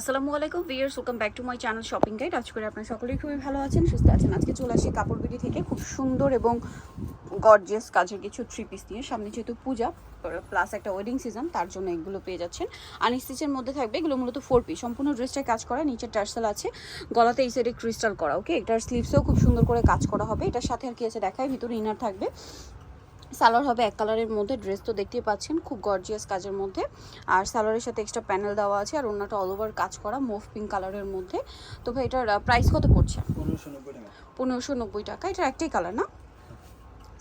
আসসালামু আলাইকুম viewers welcome back to my channel shopping guide আজ করে আপনারা সকলেই খুবই ভালো আছেন, সুস্থ আছেন। আজকে চলে আসি কাপড় বিড়ি থেকে খুব সুন্দর এবং গর্জিয়াস কাজের কিছু থ্রি পিস নিয়ে। সামনে যেহেতু পূজা প্লাস একটা ওয়েডিং সিজন তার জন্য এগুলো পেয়ে যাচ্ছেন। আনি স্টিচের মধ্যে থাকবে এগুলো মূলত ফোর পিস সম্পূর্ণ ড্রেসটায় কাজ করা, নিচে টার্সেল আছে। গলাতে এই সাইডে ক্রিস্টাল করা ওকে এটার স্লিভসেও খুব সুন্দর করে কাজ করা হবে। এটার সাথে আর কি আছে দেখায়, ভিতরে ইনার থাকবে। সালোয়ার হবে এক কালারের মধ্যে। ড্রেস তো দেখতেই পাচ্ছেন, খুব গর্জিয়াস কাজের মধ্যে। আর সালোয়ারের সাথে এক্সট্রা প্যানেল দেওয়া আছে, আর অন্যটা অল ওভার কাজ করা মুভ পিঙ্ক কালারের মধ্যে। তো ভাই, এটার প্রাইস কত পড়ছে? পনেরোশো নব্বই টাকা। এটার একটাই কালার না?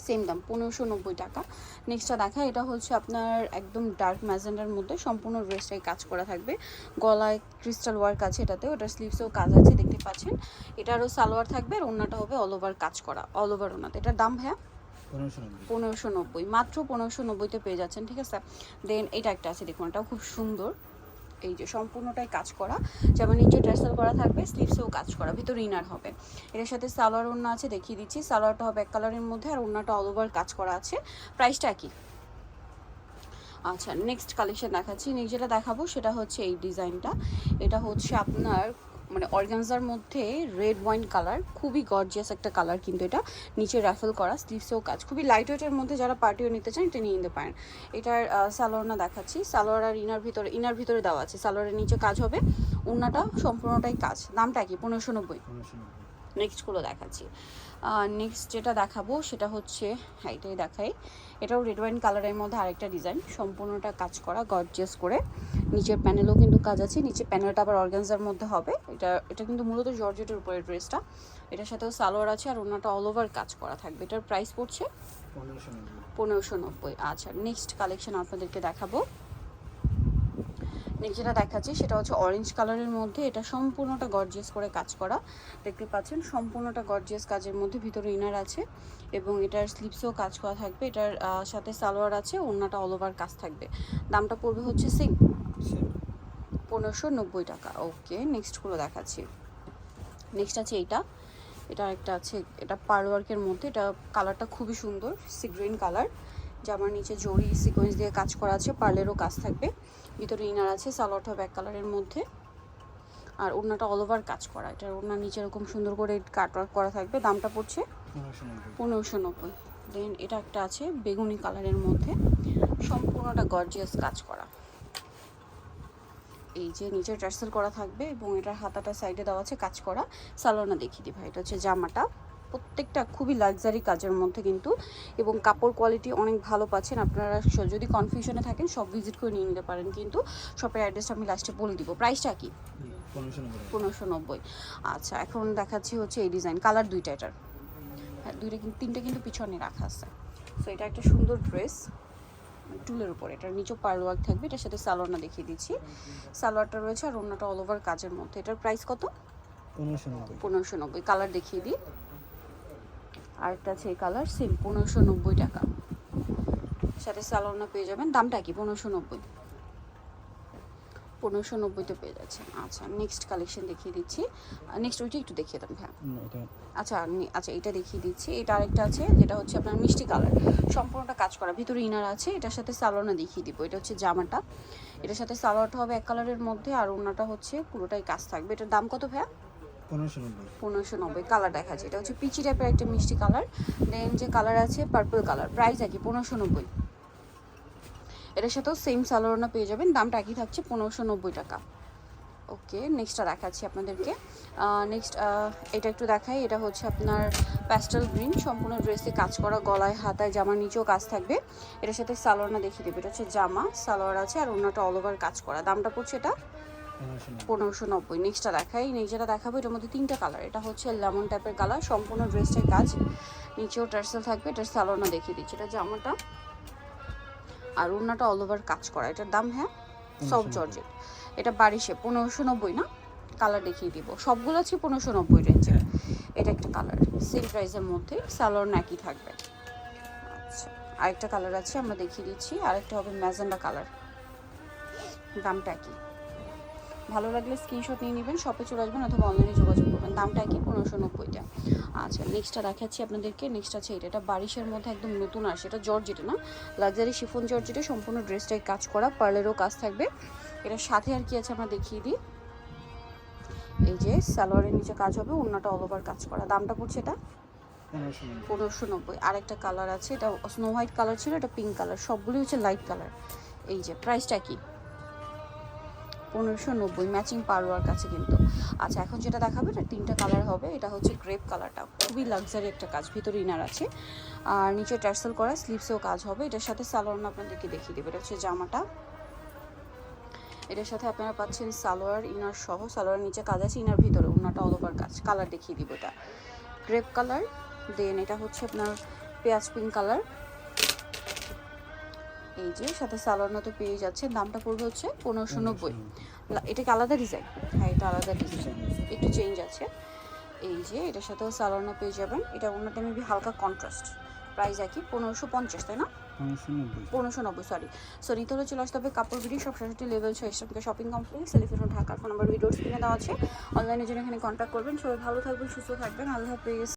সেম দাম, পনেরোশো নব্বই টাকা। নেক্সটটা দেখা, এটা হচ্ছে আপনার একদম ডার্ক ম্যাজেন্ডার মধ্যে। সম্পূর্ণ ড্রেসটাই কাজ করা থাকবে। গলায় ক্রিস্টাল ওয়ার্ক আছে এটাতে ওটার স্লিভসেও কাজ আছে, দেখতে পাচ্ছেন। এটারও সালোয়ার থাকবে, আর অন্যটা হবে অল ওভার কাজ করা অল ওভার ওনাতে এটার দাম ভাইয়া? পনেরোশো নব্বই। মাত্র পনেরোশো নব্বইতে পেয়ে যাচ্ছেন, ঠিক আছে? দেন এটা একটা আছে, দেখুন এটাও খুব সুন্দর। এই যে সম্পূর্ণটাই কাজ করা, যেমন নিচে ড্রেসাল করা থাকবে স্লিভসেও কাজ করা, ভিতরে ইনার হবে। এটার সাথে সালোয়ার ওড়না আছে, দেখিয়ে দিচ্ছি। সালোয়ারটা হবে এক কালারের মধ্যে আর ওড়নাটা অল ওভার কাজ করা আছে। প্রাইসটা একই। আচ্ছা নেক্সট কালেকশন দেখাচ্ছি। নেক্সট যেটা দেখাবো, সেটা হচ্ছে এই ডিজাইনটা এটা হচ্ছে আপনার মানে অর্গানজার মধ্যে রেড ওয়াইন কালার, খুবই গর্জিয়াস একটা কালার কিন্তু এটা। নিচে র্যাফেল করা স্লিভসেও কাজ। খুবই লাইট ওয়েটের মধ্যে যারা পার্টিও নিতে চান, এটা নিয়ে নিতে পারেন। এটার সালোয়ারনা দেখাচ্ছি। সালোয়ার আর ইনার ভিতরে ইনার ভিতরে দেওয়া আছে। সালোয়ারের নিচে কাজ হবে। ওনাটা সম্পূর্ণটাই কাজ। দামটা কি? পনেরোশো নব্বই। পনেরোশো নব্বই। নেক্সটগুলো দেখাচ্ছি। নেক্সট যেটা দেখাবো সেটা হচ্ছে হ্যাঁ এটাই দেখাই। এটাও রেড ওয়াইন কালারের মধ্যে আরেকটা ডিজাইন সম্পূর্ণটা কাজ করা গর্জিয়াস করে। নিচের প্যানেলও কিন্তু কাজ আছে। নিচের প্যানেলটা আবার অর্গানজার মধ্যে হবে। এটা এটা কিন্তু মূলত জর্জেটের উপরের ড্রেসটা এটার সাথেও সালোয়ার আছে আর ওনাটা অল ওভার কাজ করা থাকবে। এটার প্রাইস পড়ছে পনেরোশো নব্বই। পনেরোশো নব্বই। আচ্ছা নেক্সট কালেকশন আপনাদেরকে দেখাবো। নেক্সট যেটা দেখাচ্ছি সেটা হচ্ছে অরেঞ্জ কালারের মধ্যে এটা সম্পূর্ণটা গর্জিয়াস করে কাজ করা। দেখতে পাচ্ছেন সম্পূর্ণটা গর্জিয়াস কাজের মধ্যে ভিতরে ইনার আছে এবং এটার স্লিপসেও কাজ করা থাকবে। এটার সাথে সালোয়ার আছে ওড়নাটা অল ওভার কাজ থাকবে। দামটা পড়বে হচ্ছে সেম পনেরোশো নব্বই টাকা। ওকে নেক্সটগুলো দেখাচ্ছি। নেক্সট আছে এইটা। এটা একটা আছে এটা পার্ল ওয়ার্কের মধ্যে। এটা কালারটা খুবই সুন্দর সি গ্রিন কালার জামার নিচে জরি সিকোয়েন্স দিয়ে কাজ করা আছে পার্লেরও কাজ থাকবে। ভিতরে ইনার আছে সালোয়ারটা ব্যাক কালারের মধ্যে। আর ওড়নাটা অল ওভার কাজ করা এটার ওড়না নিচে এরকম সুন্দর করে কাট ওয়ার্ক করা থাকবে দামটা পড়ছে পনেরোশো নব্বই। পনেরোশো নব্বই। দেন এটা একটা আছে বেগুনি কালারের মধ্যে সম্পূর্ণটা গর্জিয়াস কাজ করা। এই যে নিচে টার্সেল করা থাকবে এবং এটার হাতাটা সাইডে দেওয়া আছে কাজ করা সালোনা দেখিয়ে দিই ভাই এটা হচ্ছে জামাটা। প্রত্যেকটা খুবই লাক্সারি কাজের মধ্যে কিন্তু এবং কাপড় কোয়ালিটি অনেক ভালো পাচ্ছেন। আপনারা যদি কনফিউশনে থাকেন সব ভিজিট করে নিয়ে নিতে পারেন। কিন্তু শপের অ্যাড্রেসটা আমি লাস্টে বলে দিব। প্রাইসটা কি? পনেরোশো নব্বই। আচ্ছা এখন দেখাচ্ছি হচ্ছে এই ডিজাইন কালার দুইটা এটার। হ্যাঁ দুইটা কিন্তু তিনটে কিন্তু পিছনে রাখা আছে। সো এটা একটা সুন্দর ড্রেস টুলের উপর এটার নিচেও পার্ল ওয়ার্ক থাকবে। এটার সাথে সালোয়ারটা দেখিয়ে দিচ্ছি। সালোয়ারটা রয়েছে আর অন্যটা অল ওভার কাজের মধ্যে। এটার প্রাইস কত? পনেরোশো নব্বই। কালার দেখিয়ে দিই। আরেকটা আছে এই কালার সেম পনেরোশো নব্বই টাকা। সাথে সালোয়ারনা পেয়ে যাবেন দামটা কি? পনেরোশো নব্বই। পনেরোশো নব্বইতে পেয়ে যাচ্ছেন। আচ্ছা নেক্সট কালেকশন দেখিয়ে দিচ্ছি। নেক্সট ওইটা একটু দেখিয়ে দেন হ্যাঁ আচ্ছা আচ্ছা এটা দেখিয়ে দিচ্ছি। এটা আরেকটা আছে যেটা হচ্ছে আপনার মিষ্টি কালার সম্পূর্ণটা কাজ করা। ভিতরে ইনার আছে এটার সাথে সালোয়ারটা দেখিয়ে দিব। এটা হচ্ছে জামাটা। এটার সাথে সালোয়ারটা হবে এক কালারের মধ্যে আর ওনাটা হচ্ছে পুরোটাই কাজ থাকবে। এটার দাম কত ভাইয়া? পনেরোশো নব্বই। কালার দেখা যাচ্ছে এটা হচ্ছে পিচি টাইপের একটা মিষ্টি কালার দেন যে কালার আছে পার্পল কালার প্রাইস একই, পনেরোশো নব্বই। এটার সাথেও সেম সালোয়ারনা পেয়ে যাবেন। দামটা একই থাকছে, পনেরোশো নব্বই টাকা। ওকে নেক্সটটা দেখাচ্ছি আপনাদেরকে। নেক্সট এটা একটু দেখাই। এটা হচ্ছে আপনার প্যাস্টেল গ্রিন সম্পূর্ণ ড্রেসে কাজ করা, গলায়, হাতায়, জামার নিচেও কাজ থাকবে। এটার সাথে সালোয়ারনা দেখিয়ে দেবে। এটা হচ্ছে জামা। সালোয়ার আছে আর অন্যটা অল ওভার কাজ করা। দামটা পড়ছে এটা পনেরোশো নব্বই। নেক্সটটা দেখাই। নেক্সট যেটা দেখাবো এটার মধ্যে তিনটা কালার এটা হচ্ছে লেমন টাইপের কালার সম্পূর্ণ ড্রেসটার কাজ। নিচেও টার্সেল থাকবে এটার স্যালোনা দেখিয়ে দিচ্ছি। এটা জামাটা আর ওড়নাটা অল ওভার কাজ করা। এটার দাম হ্যাঁ সফট জর্জেট এটা বারিশে পনেরোশো নব্বই না? কালার দেখিয়ে দিব। সবগুলো আছে পনেরোশো নব্বই রেঞ্জে এটা একটা কালার সেম প্রাইসের মধ্যে স্যালোন একই থাকবে। আচ্ছা আরেকটা কালার আছে আমরা দেখিয়ে দিচ্ছি। আরেকটা হবে ম্যাজেন্ডা কালার দামটা একই। ভালো লাগলে স্ক্রিনশট নিয়ে নেবেন শপে চলে আসবেন অথবা অনলাইনে যোগাযোগ করবেন। দামটা কি? পনেরোশো নব্বইটা। আচ্ছা নেক্সটটা দেখাচ্ছি আপনাদেরকে। নেক্সট আছে এটা। এটা বারিশের মধ্যে একদম নতুন আসে এটা জর্জেটে না। লাক্সারি শিফন জর্জেটে সম্পূর্ণ ড্রেসটাই কাজ করা পার্লেরও কাজ থাকবে। এটার সাথে আর কি আছে আমরা দেখিয়ে দিই। এই যে সালোয়ারের নিচে কাজ হবে অন্যটা অল ওভার কাজ করা। দামটা পড়ছে এটা? পনেরোশো নব্বই। পনেরোশো নব্বই। আরেকটা কালার আছে এটা স্নো হোয়াইট কালার ছিল এটা পিঙ্ক কালার সবগুলি হচ্ছে লাইট কালার এই যে প্রাইসটা কি? পনেরোশো নব্বই ম্যাচিং পারোয়ার কাছে কিন্তু। আচ্ছা এখন যেটা দেখাবে, এটা তিনটা কালার হবে, এটা হচ্ছে গ্রেপ কালারটা খুবই লাক্সারি একটা কাজ, ভিতরে ইনার আছে। আর নিচে টার্সেল করা স্লিভসেও কাজ হবে। এটার সাথে সালোয়ার আপনাদেরকে দেখিয়ে দেবে, এটা হচ্ছে জামাটা। এটার সাথে আপনারা পাচ্ছেন সালোয়ার ইনার সহ সালোয়ার নিচে কাজ আছে ইনার ভিতরে ওনাটা অল ওভার কাজ কালার দেখিয়ে দিব এটা। গ্রেপ কালার দেন এটা হচ্ছে আপনার পেঁয়াজ পিঙ্ক কালার এই যে সাথে সালোয়ার মতো পেয়ে যাচ্ছে। দামটা পড়বে হচ্ছে পনেরোশো নব্বই। এটা কি আলাদা ডিজাইন হ্যাঁ এটা আলাদা ডিজাইন একটু চেঞ্জ আছে। এই যে এটার সাথেও সালোয়ার পেয়ে যাবেন। এটা অন্যটা মেবি হালকা কন্ট্রাস্ট প্রাইস একই পনেরোশো পঞ্চাশ তাই না? পনেরোশো নব্বই। সরি সো নিতে হলে চলে আসতে হবে কাপড় বিডি সব সাথে লেভেল ছয় ইসলামকে শপিং কমপ্লেক্স সেলিফোন ঢাকার ফোন নাম্বার ভিডিওস কিনে দেওয়া আছে। অনলাইনের জন্য এখানে কন্ট্যাক্ট করবেন। সবাই ভালো থাকবেন সুস্থ থাকবেন। আল্লাহ হাফিজ।